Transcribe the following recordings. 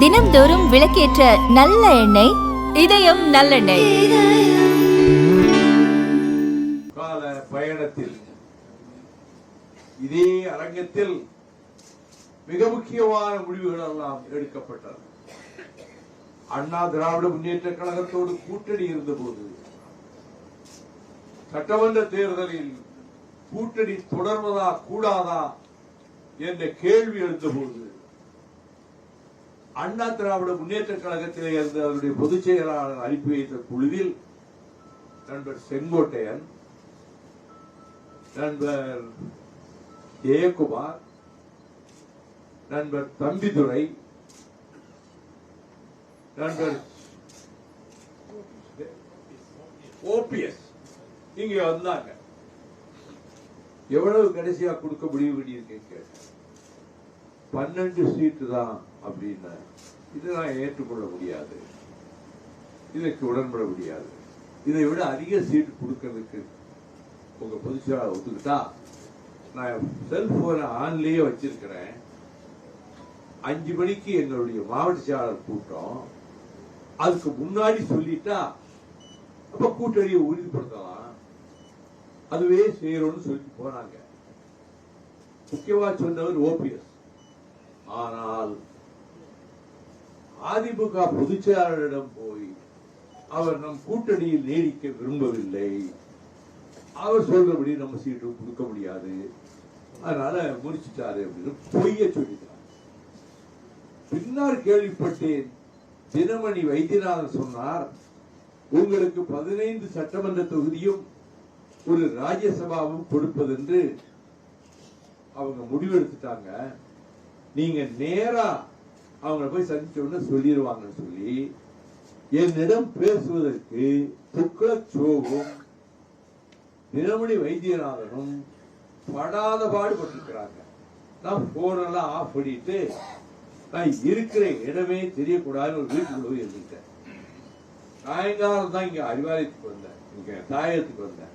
தினம்தோறும் விளக்கேற்ற நல்ல எண்ணெய் இதயம் நல்லெண்ணெய். கால பயணத்தில் இதே அரங்கத்தில் மிக முக்கியமான முடிவுகள் எல்லாம் எடுக்கப்பட்டது. அண்ணா திராவிட முன்னேற்ற கழகத்தோடு கூட்டணி இருந்தபோது சட்டமன்ற தேர்தலில் கூட்டணி தொடர்வதா கூடாதா என்ற கேள்வி எழுந்தபோது அண்ணா திராவிட முன்னேற்ற கழகத்திலே இருந்த அவருடைய பொதுச் செயலாளர் அனுப்பி வைத்த குழுவில் நண்பர் செங்கோட்டையன் நண்பர் ஜெயக்குமார் நண்பர் தம்பிதுரை நண்பர் ஓபிஎஸ் இங்க வந்தாங்க. எவ்வளவு கடைசியா கொடுக்க முடிவு பண்ணியிருக்கேன் கேட்டேன் பன்னெண்டு சீட்டு தான் அப்படின்னா இதை நான் ஏற்றுக்கொள்ள முடியாது. இதற்கு உடன்பட முடியாது. இதை விட அதிக சீட்டு கொடுக்கறதுக்கு உங்க பொதுச்செயலாளர் ஒத்துக்கிட்டா நான் செல்போனை ஆன்லயே வச்சிருக்கிறேன். அஞ்சு மணிக்கு எங்களுடைய மாவட்ட செயலாளர் கூட்டம். அதுக்கு முன்னாடி சொல்லிட்டா அப்ப கூட்டணியை உறுதிப்படுத்தலாம். அதுவே செய்யறோம்னு சொல்லிட்டு போனாங்க. முக்கியமா சொன்னவர் ஓபிஎஸ். ஆனால் அதிமுக பொதுச்செயலாளரிடம் போய் அவர் நம் கூட்டணியில் நீடிக்க விரும்பவில்லை. அவர் சொல்றபடி நம்ம சீட்டு கொடுக்க முடியாது. அதனால முடிச்சுட்டாரு அப்படின்னு பொய்ய சொல்லிட்டார். பின்னர் கேள்விப்பட்டேன். தினமணி வைத்தியநாதன் சொன்னார் உங்களுக்கு பதினைந்து சட்டமன்ற தொகுதியும் ஒரு ராஜ்யசபாவும் கொடுப்பதென்று அவங்க முடிவெடுத்துட்டாங்க. நீங்க நேரா அவங்கள போய் சந்திச்சோன்னு உடனே சொல்லிடுவாங்கன்னு சொல்லி என்னிடம் பேசுவதற்கு துக்ளக் சோவும் தினமணி வைத்தியநாதனும் படாத பாடுபட்டிருக்கிறாங்க. நான் போனெல்லாம் ஆஃப் பண்ணிட்டு நான் இருக்கிற இடமே தெரியக்கூடாதுன்னு ஒரு வீட்டுக்குள்ள போய் இருந்துட்டேன். சாயங்காலம் தான் இங்க அறிவாலயத்துக்கு வந்தேன். இங்க தாயத்துக்கு வந்தேன்.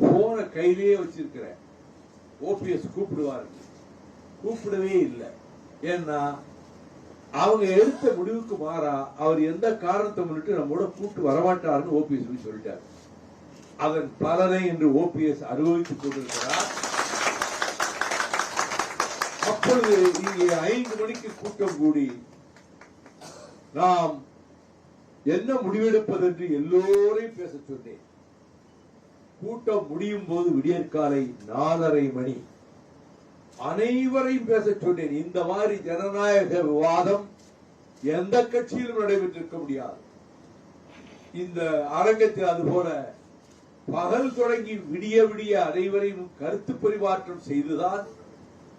போன கையிலேயே வச்சிருக்கிறேன். ஓபிஎஸ் கூப்பிடுவாரு. கூப்பிடவே இல்லை. ஏன்னா அவங்க எடுத்த முடிவுக்கு மாறா அவர் எந்த காரணத்தை முன்னிட்டு நம்மோட கூப்பிட்டு வரமாட்டாருன்னு ஓபிஎஸ் சொல்லிட்டாரு. அதன் பலனை இன்று ஓபிஎஸ் அனுபவித்துக் கொண்டிருக்கிறார். அப்பொழுது இங்கே ஐந்து மணிக்கு கூட்டம் கூடி நாம் என்ன முடிவெடுப்பது என்று எல்லோரையும் பேச சொன்னேன். கூட்டம் முடியும் போது விடியற்காலை நாலரை மணி. அனைவரையும் பேச சொன்னேன் இந்த மாதிரி ஜனநாயக விவாதம் எந்த கட்சியிலும் நடைபெற்றிருக்க முடியாது. இந்த அரங்கத்தில் அதுபோல பகல் தொடங்கி விடிய விடிய அனைவரையும் கருத்து பரிமாற்றம் செய்துதான்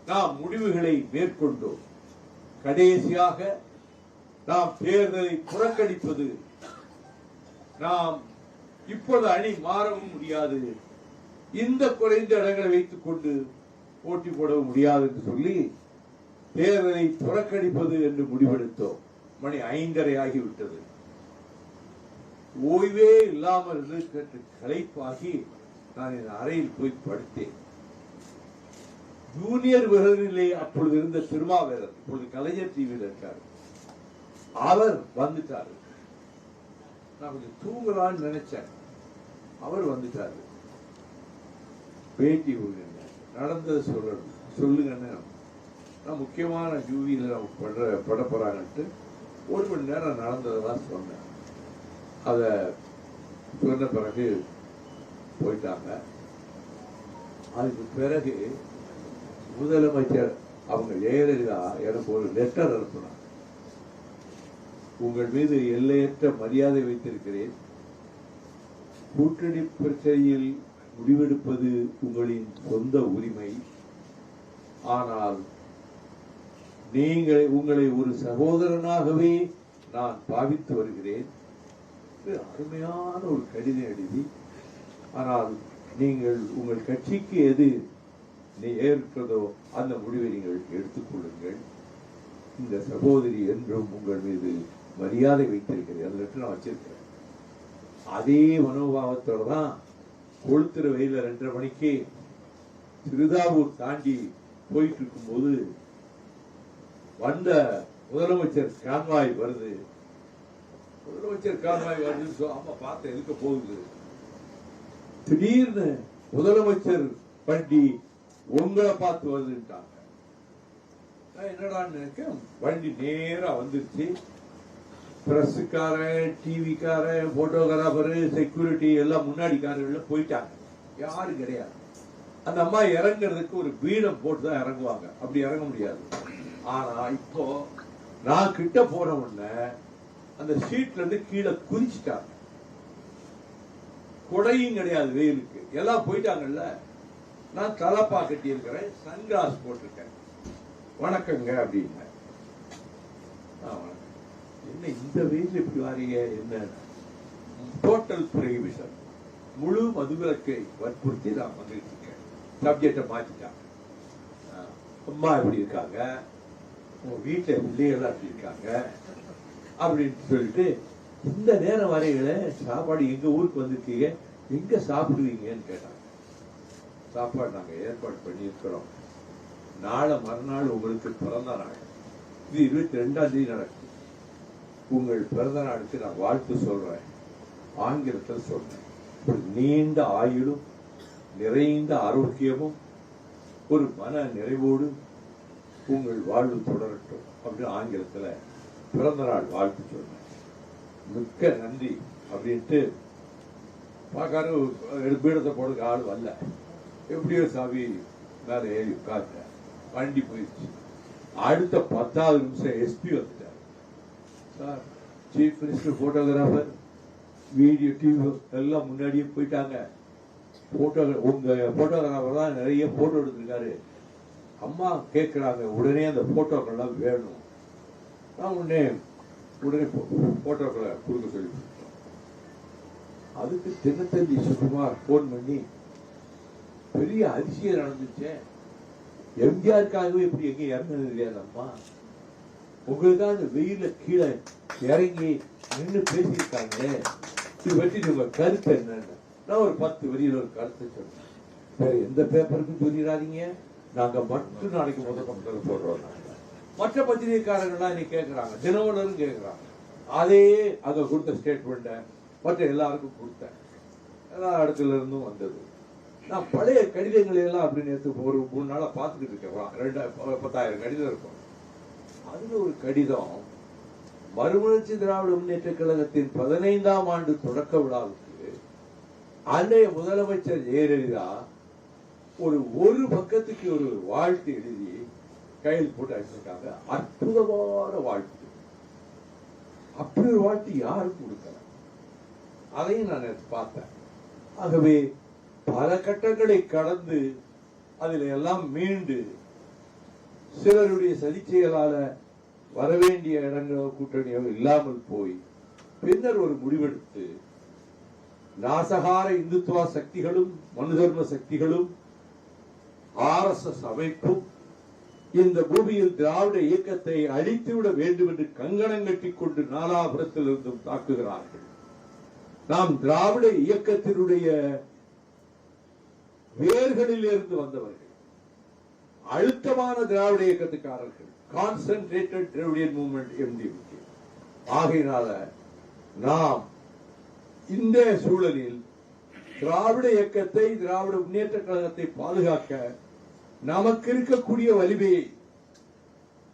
நாம் முடிவுகளை மேற்கொண்டோம். கடைசியாக நாம் தேர்தலை புறக்கணிப்பது நாம் இப்போது அணி மாறவும் முடியாது. இந்த குறைந்த இடங்களை வைத்துக் கொண்டு போட்டி போடவும் முடியாது என்று சொல்லி தேர்தலை புறக்கணிப்பது என்று முடிவெடுத்தோம். மணி ஐந்தரை ஆகிவிட்டது. ஓய்வே இல்லாமல் இருந்து களைப்பாகி நான் என் அறையில் போய் படுத்தேன். ஜூனியர் விருதிலே அப்பொழுது இருந்த திருமாவேரர் இப்பொழுது கலைஞர் டிவியில் இருக்கார். அவர் வந்துட்டாரு. நான் கொஞ்சம் தூங்கலான்னு நினைச்சேன் அவர் வந்துட்டாரு. பேட்டி கொடுங்க. நடந்ததை சொல்லணும் சொல்லுங்கன்னு நான் முக்கியமான ஜூவியில் நம்ம படுற பட போறாங்கன்ட்டு ஒரு மணி நேரம் நடந்ததெல்லாம் சொன்னேன். அதை சொன்ன பிறகு போயிட்டாங்க. அதுக்கு பிறகு முதலமைச்சர் அவங்க ஜெயலலிதா எனக்கு ஒரு லெட்டர் அனுப்புனாங்க. உங்கள் மீது எல்லையற்ற மரியாதை வைத்திருக்கிறேன். கூட்டணி பிரச்சனையில் முடிவெடுப்பது உங்களின் சொந்த உரிமை. ஆனால் நீங்கள் உங்களை ஒரு சகோதரனாகவே நான் பாவித்து வருகிறேன். அருமையான ஒரு கடிதம் எழுதி ஆனால் நீங்கள் உங்கள் கட்சிக்கு எது நீ ஏற்கிறதோ அந்த முடிவை நீங்கள் எடுத்துக்கொள்ளுங்கள் இந்த சகோதரி என்றும் உங்கள் மீது மரியாதை வைத்திருக்கிறேன் அந்த லெட்டர் நான் வச்சிருக்கிறேன். அதே மனோபாவத்தோடு தான் கொளுத்துற வெயில ரெண்டரை மணிக்கு திருதாவூர் தாண்டி போயிட்டு இருக்கும்போது வந்த முதலமைச்சர் கான்வாய் வருது. முதலமைச்சர் கான்வாய் வருதுன்னு ஆமா அம்மா பார்த்து எதுக்க போகுது? திடீர்னு முதலமைச்சர் வண்டி உங்களை பார்த்து வருதுன்ட்டாங்க. என்னடான்னு வண்டி நேரா வந்துருச்சு. பிரஸ்ஸுக்காரன் டிவிக்காரன் போட்டோகிராஃபரு செக்யூரிட்டி எல்லாம் முன்னாடி காரங்கள போயிட்டாங்க. யாரும் கிடையாது. அந்த அம்மா இறங்குறதுக்கு ஒரு பீடம் போட்டு தான் இறங்குவாங்க. அப்படி இறங்க முடியாது. ஆனா இப்போ நான் கிட்ட போன உடனே அந்த சீட்ல இருந்து கீழே குதிச்சிட்டாங்க. குடையும் கிடையாது வெயிலுக்கு. எல்லாம் போயிட்டாங்கல்ல? நான் தலப்பா கட்டி இருக்கிறேன் சன்கிளாஸ் போட்டிருக்கேன். வணக்கங்க அப்படின்னு வணக்கம். என்ன இந்த வெயில் இப்படி வாரீங்க என்ன? டோட்டல் ப்ரொஹிபிஷன் முழு மதுவிலக்கை வற்புறுத்தி நான் வந்துட்டு இருக்கேன் சப்ஜெக்டை மாற்றிட்டாங்க அம்மா எப்படி இருக்காங்க? உங்க வீட்டில் பிள்ளைகள்லாம் எப்படி இருக்காங்க? அப்படின்னு சொல்லிட்டு இந்த நேரம் வரையில சாப்பாடு எங்க ஊருக்கு வந்திருக்கீங்க? எங்க சாப்பிடுவீங்கன்னு கேட்டாங்க. சாப்பாடு நாங்கள் ஏற்பாடு பண்ணியிருக்கிறோம். நாளை மறுநாள் உங்களுக்கு பிறந்த நாள். இது இருபத்தி ரெண்டாம் தேதி நடக்கும் உங்கள் பிறந்த நாளுக்கு நான் வாழ்த்து சொல்றேன். ஆங்கிலத்தில் சொல்றேன். ஒரு நீண்ட ஆயுளும் நிறைந்த ஆரோக்கியமும் ஒரு மன நிறைவோடு உங்கள் வாழ்வு தொடரட்டும் அப்படின்னு ஆங்கிலத்துல பிறந்த நாள் வாழ்த்து சொன்னேன் மிக்க நன்றி அப்படின்ட்டு பார்க்காரு பீடத்தை போடுறதுக்கு ஆள் வரல. எப்படியோ சாவி மேலே ஏறி உட்கார்ந்தேன் வண்டி போயிடுச்சு. அடுத்த பத்தாவது நிமிஷம் எஸ்பி வந்துட்டேன் chief minister photographer video TV எல்லாம் முன்னாடியே போயிட்டாங்க. போட்டோ உங்க போட்டோகிராஃபர் தான் நிறைய போட்டோ எடுத்திருக்காரு. அம்மா கேட்குறாங்க உடனே அந்த போட்டோக்கள்லாம் வேணும். நான் உடனே உடனே போட்டோக்களை கொடுக்க சொல்லி அதுக்கு தினத்தந்தி சுகுமார் ஃபோன் பண்ணி பெரிய அதிசயம் நடந்துச்சேன் எம்ஜிஆருக்காகவே இப்படி எங்கேயும் இறங்குனது இல்லையா அம்மா? உங்களுக்காக அந்த வெயில கீழே இறங்கி நின்று பேசியிருக்காங்களே? இது பற்றி உங்க கருத்து என்னன்னு? நான் ஒரு பத்து வரியில் ஒரு கருத்தை சொன்னேன் வேற எந்த பேப்பருக்கும் சொல்லிடாதீங்க. நாங்க மட்டும் நாளைக்கு முதல் பக்கத்தில் போடுறோம் மற்ற பத்திரிகைக்காரங்களாம் நீ கேட்குறாங்க தினமலரும் கேக்குறாங்க. அதே அங்க கொடுத்த ஸ்டேட்மெண்ட்டை மற்ற எல்லாருக்கும் கொடுத்தேன். எல்லா இடத்துல இருந்தும் வந்தது. நான் பழைய கடிதங்களை எல்லாம் அப்படின்னு ஒரு மூணு நாளா பார்த்துக்கிட்டு இருக்கேன். ரெண்டாயிரம் பத்தாயிரம் கடிதம் இருக்கும். அதுல ஒரு கடிதம் மறுமலர்ச்சி திராவிட முன்னேற்ற கழகத்தின் பதினைந்தாம் ஆண்டு தொடக்க விழாவுக்கு அன்றைய முதலமைச்சர் ஜெயலலிதா ஒரு ஒரு பக்கத்துக்கு ஒரு வாழ்த்து எழுதி கையில் போட்டு அடிச்சிருக்காங்க. அற்புதமான வாழ்த்து. அப்படி ஒரு வாழ்த்து யாரும் கொடுக்கல. அதையும் நான் பார்த்தேன். ஆகவே பல கட்டங்களை கடந்து அதில் எல்லாம் மீண்டு சிலருடைய சதிச்செயலால வரவேண்டிய இடங்களோ கூட்டணியோ இல்லாமல் போய் பின்னர் ஒரு முடிவெடுத்து நாசகார இந்துத்துவ சக்திகளும் மனு தர்ம சக்திகளும் ஆர் எஸ் எஸ் அமைப்பும் இந்த பூமியில் திராவிட இயக்கத்தை அழித்துவிட வேண்டும் என்று கங்கணம் கட்டிக் கொண்டு நாலாபுரத்தில் இருந்தும் தாக்குகிறார்கள். நாம் திராவிட இயக்கத்தினுடைய வேர்களில் இருந்து வந்தவர்கள் அழுத்தமான திராவிட இயக்கத்துக்காரர்கள். கான்சென்ட்ரேட்டட் திரவிடியன் மூவ்மெண்ட் எம்டிபிக்கு ஆகையினால நாம் இந்த சூழலில் திராவிட இயக்கத்தை திராவிட முன்னேற்ற கழகத்தை பாதுகாக்க நமக்கு இருக்கக்கூடிய வலிமையை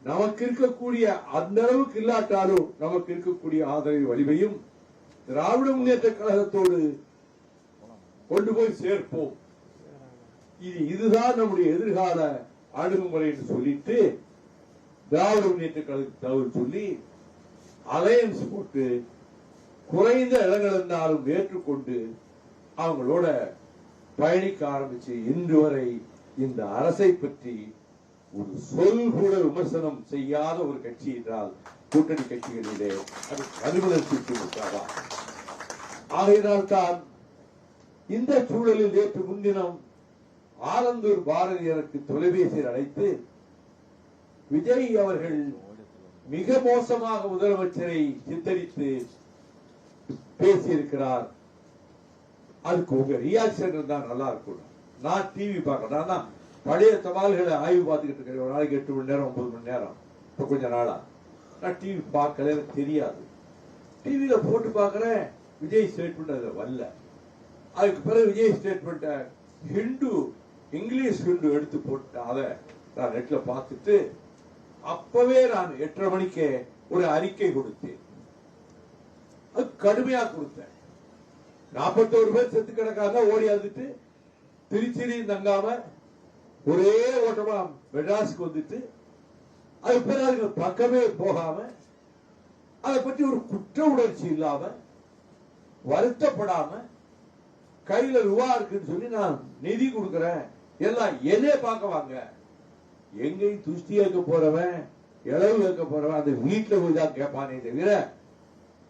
நமக்கு இருக்கக்கூடிய அந்த அளவுக்கு இல்லாட்டாலும் நமக்கு இருக்கக்கூடிய ஆதரவு வலிமையும் திராவிட முன்னேற்ற கழகத்தோடு கொண்டு போய் சேர்ப்போம். இது இதுதான் நம்முடைய எதிர்கால அணுகுமுறை என்று சொல்லிட்டு திராவிட முன்னேற்ற கழகத்தை தகவல் சொல்லி அலையன்ஸ் போட்டு குறைந்த இடங்கள் இருந்தாலும் ஏற்றுக்கொண்டு அவங்களோட பயணிக்க ஆரம்பிச்சு இன்று வரை இந்த அரசை பற்றி ஒரு சொல் கூட விமர்சனம் செய்யாத ஒரு கட்சி என்றால் கூட்டணி கட்சிகளிலே அது அலுவலர் திமுகவா ஆகையினால் தான் இந்த சூழலில் நேற்று முன்தினம் ஆலந்தூர் பாரதியருக்கு தொலைபேசியில் அழைத்து விஜய் அவர்கள் மிக மோசமாக முதலமைச்சரை சித்தரித்து பேசியிருக்கிறார். அதுக்கு உங்க ரியாக்ஷன் இருந்தா நல்லா இருக்கும். நான் டிவி பார்க்கறேன். நான் பழைய சவால்களை ஆய்வு பார்த்துக்கிட்டு இருக்கேன் ஒரு நாளைக்கு எட்டு மணி நேரம் ஒன்பது மணி நேரம். இப்போ கொஞ்ச நாளா. நான் டிவி பார்க்கல எனக்கு தெரியாது. டிவியில போட்டு பார்க்கறேன். விஜய் ஸ்டேட்மெண்ட் அதில் வரல. அதுக்கு பிறகு விஜய் ஸ்டேட்மெண்ட்டை ஹிந்து இங்கிலீஷ் ஹிந்து எடுத்து போட்டு அதை நான் நெட்டில் பார்த்துட்டு அப்பவே நான் எட்டரை மணிக்கு ஒரு அறிக்கை கொடுத்தேன். அது கடுமையா கொடுத்தேன். நாற்பத்தோரு பேர் செத்து கிடக்காத ஓடி வந்துட்டு திருச்சிலையும் தங்காம ஒரே ஓட்டமா மெட்ராஸுக்கு வந்துட்டு அது பிறகு பக்கமே போகாம அதை பற்றி ஒரு குற்ற உணர்ச்சி இல்லாம வருத்தப்படாம கையில ரூபா இருக்குன்னு சொல்லி நான் நிதி கொடுக்கறேன். எல்லாம் எதே பார்க்க வாங்க. எங்கேயும் துஷ்டி கேட்க போறவன் இளவு கேட்க போறவன் அந்த வீட்டுல போய் தான் கேட்பானே தவிர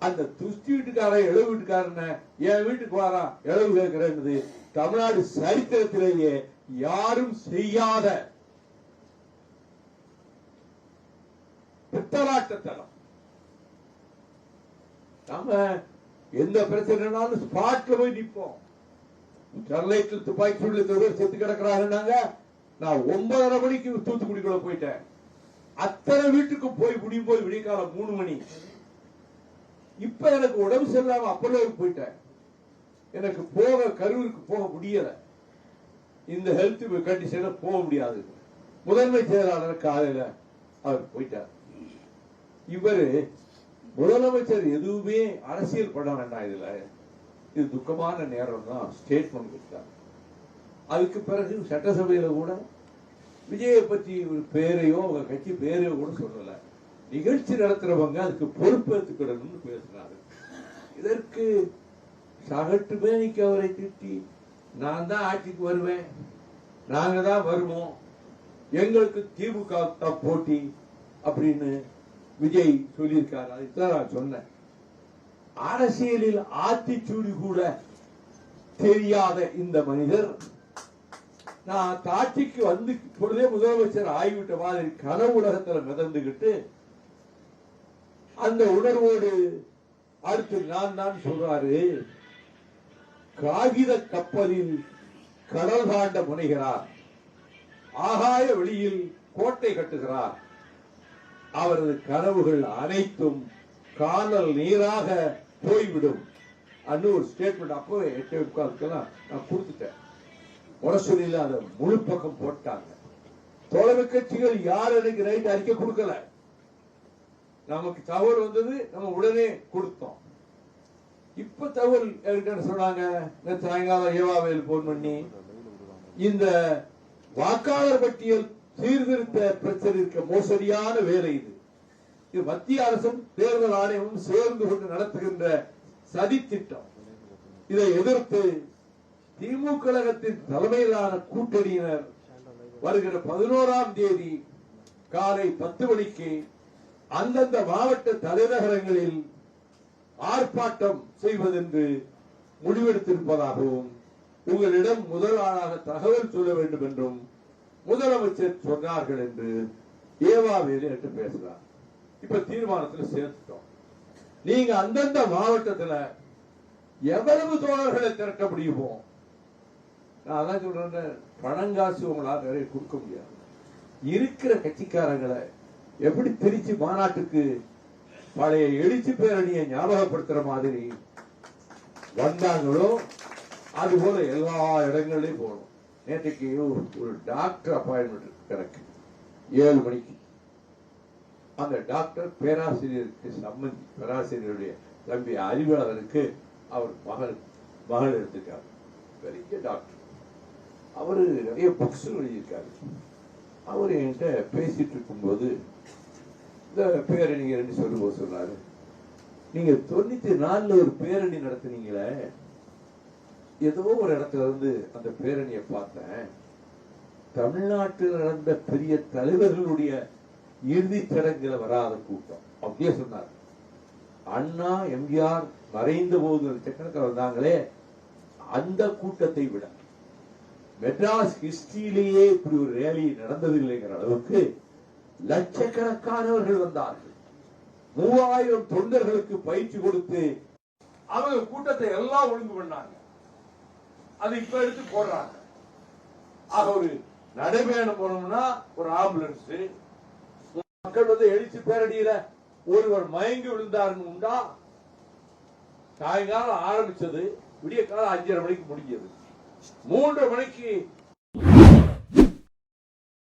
அந்த துஷ்டி வீட்டுக்காரன் இளவு வீட்டுக்காரன என் வீட்டுக்கு வாரான் இளவு கேட்கிறேன்னு தமிழ்நாடு சரித்திரத்திலேயே யாரும் செய்யாத பித்தலாட்டத்தனம் நாம எந்த பிரச்சனைனாலும் ஸ்பாட்ல போய் நிற்போம் ஸ்டெர்லைட்ல துப்பாக்கி சூழ்நிலை செத்து கிடக்குறாருன்னாங்க. நான் ஒன்பதரை மணிக்கு தூத்துக்குடிக்குள்ள போயிட்டேன். அத்தனை வீட்டுக்கு போய் முடியும் போது விடியக்காலம் மூணு மணி. இப்ப எனக்கு உடம்பு சரியில்லாம அப்பல்லோருக்கு போயிட்டேன். எனக்கு போக கரூருக்கு போக முடியல. இந்த ஹெல்த் கண்டிஷன்ல போக முடியாது. முதன்மை செயலாளர் காலையில அவர் போயிட்டார். இவரு முதலமைச்சர் எதுவுமே அரசியல் பண்ண வேண்டாம் இதுல. இது துக்கமான நேரம் தான் ஸ்டேட்மெண்ட் கொடுத்தார். அதுக்கு பிறகு சட்டசபையில் கூட விஜயை பற்றி ஒரு பேரையோ அவங்க கட்சி பேரையோ கூட சொல்லலை. நிகழ்ச்சி நடத்துறவங்க அதுக்கு பொறுப்பேற்றுக்கிடணும்னு பேசினாரு இதற்கு சகட்டு மேனிக்கு அவரை திட்டி நான் தான் ஆட்சிக்கு வருவேன். நாங்க தான் வருவோம். எங்களுக்கு திமுக தான் போட்டி அப்படின்னு விஜய் சொல்லியிருக்காரு. அதுதான் நான் சொன்னேன். அரசியலில் ஆத்திச்சூடி கூட தெரியாத இந்த மனிதர் நான் காட்சிக்கு வந்து பொழுதே முதலமைச்சர் ஆகிவிட்ட மாதிரி கனவு உலகத்தில் மிதந்துகிட்டு அந்த உணர்வோடு அடுத்து நான் தான் சொல்றாரு காகித கப்பலில் கடல் தாண்ட முனைகிறார் ஆகாய வெளியில் கோட்டை கட்டுகிறார். அவரது கனவுகள் அனைத்தும் காணல் நீராக போய்விடும். அன்னு ஒரு ஸ்டேட்மெண்ட் அப்பவே எட்டு உட்காந்துக்கெல்லாம் நான் கொடுத்துட்டேன். முரசொலியில் அதை முழு பக்கம் போட்டாங்க. தோழமை கட்சிகள் யார் எனக்கு ரைட் அறிக்கை கொடுக்கல? நமக்கு தகவல் வந்தது நம்ம உடனே கொடுத்தோம். இப்ப தகவல் என்கிட்ட சொன்னாங்க? சாயங்காலம் ஏவாவையில் போன் பண்ணி இந்த வாக்காளர் பட்டியல் சீர்திருத்த பிரச்சனை இருக்க மோசடியான வேலை இது. இது மத்திய அரசும் தேர்தல் ஆணையமும் சேர்ந்து கொண்டு நடத்துகின்ற சதி திட்டம் இதை எதிர்த்து திமுக கழகத்தின் தலைமையிலான கூட்டணியினர் வருகிற பதினோராம் தேதி காலை பத்து மணிக்கு அந்தந்த மாவட்ட தலைநகரங்களில் ஆர்ப்பாட்டம் செய்வதென்று முடிவெடுத்திருப்பதாகவும் உங்களிடம் முதல் ஆளாக தகவல் சொல்ல வேண்டும் என்றும் முதலமைச்சர் சொன்னார்கள் என்று ஏவாவேலு என்று பேசுறார் இப்ப தீர்மானத்துல சேர்த்துட்டோம். நீங்க அந்தந்த மாவட்டத்துல எவ்வளவு தோழர்களை திரட்ட முடியுமோ நான் அதான் சொல்றேன் பணங்காசு உங்களால் நிறைய கொடுக்க முடியாது. இருக்கிற கட்சிக்காரங்களை எப்படி திருச்சி மாநாட்டுக்கு பழைய எழுச்சி பேரணியை ஞாபகப்படுத்துற மாதிரி வந்தாங்களோ அது போல எல்லா இடங்கள்லயும் போகணும். நேற்றுக்கு ஒரு ஒரு டாக்டர் அப்பாயின்மெண்ட் இருக்கு எனக்கு ஏழு மணிக்கு. அந்த டாக்டர் பேராசிரியருக்கு சம்பந்தி பேராசிரியருடைய தம்பி அறிவாளருக்கு அவர் மகள் மகள் எடுத்திருக்காரு பெரிய டாக்டர். அவரு நிறைய புக்ஸ் எழுதியிருக்காரு. அவர் என்கிட்ட பேசிட்டு இருக்கும்போது இந்த பேரணிகள்னு ரெண்டு சொல்லும்போது சொன்னாரு. நீங்க தொண்ணூத்தி நாலுல ஒரு பேரணி நடத்துனீங்களே. ஏதோ ஒரு இடத்துல இருந்து அந்த பேரணியை பார்த்தேன். தமிழ்நாட்டில் நடந்த பெரிய தலைவர்களுடைய இறுதி சடங்குல வராத கூட்டம். அப்படியே சொன்னார். அண்ணா எம்ஜிஆர் மறைந்த போது லட்சக்கணக்கில் வந்தாங்களே அந்த கூட்டத்தை விட. மெட்ராஸ் ஹிஸ்டரியிலேயே இப்படி ஒரு ரேலி நடந்ததில்லைங்கிற அளவுக்கு லட்சக்கணக்கானவர்கள் வந்தார்கள். மூவாயிரம் தொண்டர்களுக்கு பயிற்சி கொடுத்து அவங்க கூட்டத்தை எல்லாம் ஒழுங்கு பண்ணாங்க. அது இப்ப எடுத்து போடுறாங்க. ஆக ஒரு நடைபயணம் போனோம்னா ஒரு ஆம்புலன்ஸ். மக்கள் வந்து எழுச்சி பேரடியில ஒருவர் மயங்கி விழுந்தாருன்னு உண்டா? சாயங்காலம் ஆரம்பிச்சது. விடிய காலம் அஞ்சரை மணிக்கு முடிஞ்சது. மூன்று மணிக்கு